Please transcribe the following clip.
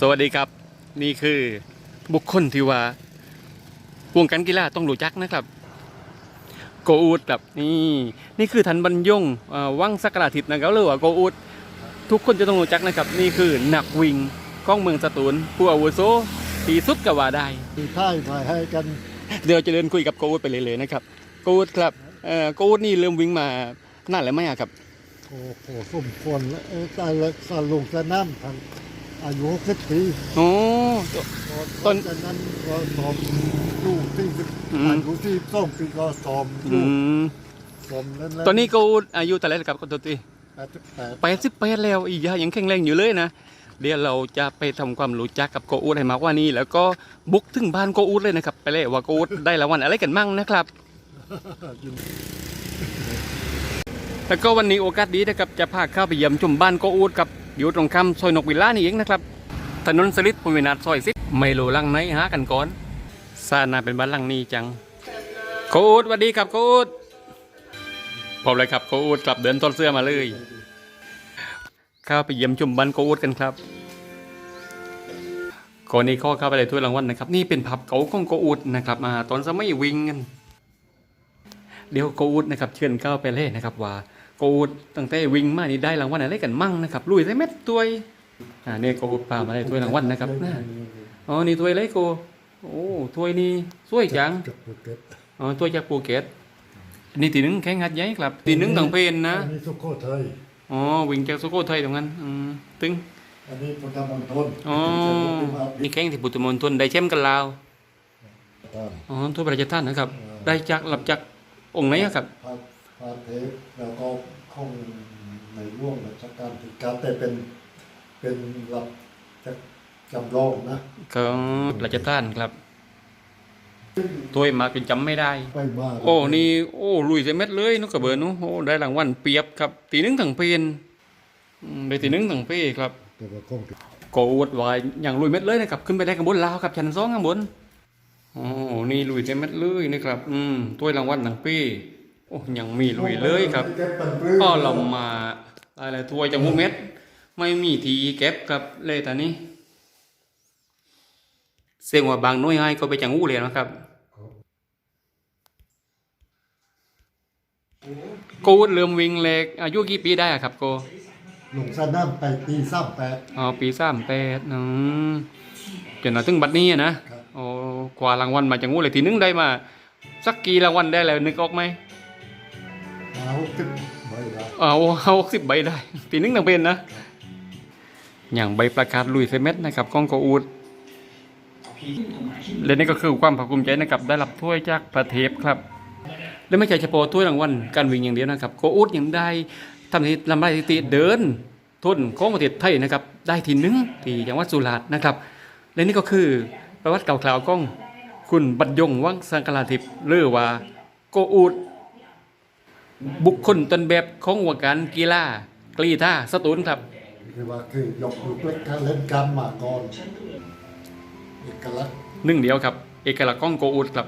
สวัสดีครับนี่คือบุคคลที่ว่าวงการกีฬาต้องรู้จักนะครับ โกอูดครับนี่นี่คือทันบรรยงเอ่อวังสักราทิตนะครับหรือว่าโกอูดทุกคนจะต้องรู้จักนะครับ นี่คือนักวิ่งของเมืองสตูลผู้อาวุโสที่สุดก็ว่าได้มีค่ายถ่ายให้กัน เดี๋ยวจะเดินคุยกับโกอูดไปเลยๆนะครับโกอูดครับเอ่อโกอูดนี่เริ่มวิ่งมานานแล้วไหมอะครับโอ้โหสมควรแล้วเออตายแล้วสลงสนามทัน อายุหกสิบปีโอ้ ต้น จากนั้นก็สอบอยู่ที่สิบอืมอายุที่สองปีก็สอบออืยู่มสอบนั่นแหละตอนนี้โกอูดอายุเท่าไหร่แล้วครับคนตัวตีแปดสิบแปดแปดสิบแปดแล้วอีกยังแข็งแรงอยู่เลยนะ เดี๋ยวเราจะไปทำความรู้จักกับโกอูดให้มากกว่านี้แล้วก็บุกถึงบ้านโกอูดเลยนะครับ ไปเลยว่าโกอูดได้รางวัลอะไรกันมั่งนะครับแล้วก็วันนี้โอกาสดีนะครับจะพาเข้าไปเยี่ยมชมบ้านโกอูดกับ อยู่ตรงข้ามซอยนกวิลล่านี่เองนะครับ ถนนสลิดภูมินาถซอยสิบไม่รู้ลังไหนหากันก่อนซานาเป็นบ้านลังนี้จังโกอูดสวัสดีครับโกอูดพบเลยครับโกอูดกลับเดินต้นเสื้อมาเลยเข้าไปเยี่ยมชมบ้านโกอูดกันครับก่อนนี้ข้อเข้าไปเลยถ้วยรางวัลนะครับ นี่เป็นผับเก่าของโกอูดนะครับมาตอนสมัยวิ่งกันเดี๋ยวโกอูดนะครับเชิญเข้าไปเลยนะครับว่า กอูดตั้งแต่วิ่งมานี่ได้รางวัลอะไรกันมั่งนะครับลุยใส่เม็ดตัวยอ่าเนี่ยโกอูดพามาได้ถ้วยรางวัลนะครับนะอ๋อนี่ถ้วยอะไรโกโอ้ถ้วยนี่สวยจังจากภูเก็ตอ๋อถ้วยจากภูเก็ตอันนี่ตีหนึ่งแข่งหัดใหญ่ครับตีหนึ่งต่างเป็นนะอันนี้สุโขทัยอ๋อวิ่งจากสุโขทัยตรงนั้นอืมตึงอันนี้พุทธมณฑลอ๋อนี่แข่งที่ปุตตมณฑลได้แชมป์กันลาวอ่าอ๋อทั่วประเทศท่านนะครับ ได้จากหลับจากองค์ไหนอะครับพระพระเทพแล้วก็ ของในร่วงรัชกาลที่เก้าแต่เป็นเป็นรับจากจำลองนะของประเทศท่านครับถ้วยมาจนจำไม่ได้ไปมาโอ้นี่โอ้ลุยเสเม็ดเลยนกกระเบิดนู้โอ้ได้รางวัลเปรียบครับ ตีหนึ่งถังเพนอืมได้ตีหนึ่งถังเพครับแต่ว่าคงโกอวดวายอย่างลุยเม็ดเลยนะครับขึ้นไปได้ข้างบนลาวครับชั้นสองข้างบนโอ้นี่ลุยเต็มเม็ดเลยนะครับ อืมถ้วยรางวัลถังเพ โอ้ยังมีลุยเลยครับก็เรามาอะไรถ้วยจากมุกเม็ด ไม่มีทีเก็บครับเลยตอนนี้ เสียงว่าบางหน้อยให้ก็ไปจังอู้เลยนะครับโกดเริ่มวิ่งเล็กอายุกี่ปีได้อะครับโกลงสนามไปปีสามแปดอ๋อปีสามแปดอืมจนถึงบัดนี้อะนะครับโอ้กว่ารางวัลมาจังอู้เลยทีนึงได้มา สักกี่รางวัลได้แล้วนึกออกไหม มาหกสิบใบละเอาเอาสิบใบได้ทีนึงต้องเป็นนะ อย่างใบประกาศลุยเซเม็ดนะครับกองโกอูดและนี่ก็คือความภาคภูมิใจนะครับได้รับถ้วยจากประเทศครับ และไม่ใช่เฉพาะถ้วยรางวัลการวิ่งอย่างเดียวนะครับโกอูดยังได้ทำให้ลำไรสถิติเดินทุนของประเทศไทยนะครับ ได้ที่หนึ่งที่จังหวัดสุราษฎร์นะครับ และนี่ก็คือประวัติเก่าๆของ คุณบรรยงวังสังกลาทิพย์หรือว่าโกอูด บุคคลต้นแบบของวงการกีฬากรีธาสตูลครับ คือว่าคือยกลูกเล็กการเล่นการมาก่อนเอกลักษณ์หนึ่งเดียวครับ เอกลักษณ์ของโกอูดครับ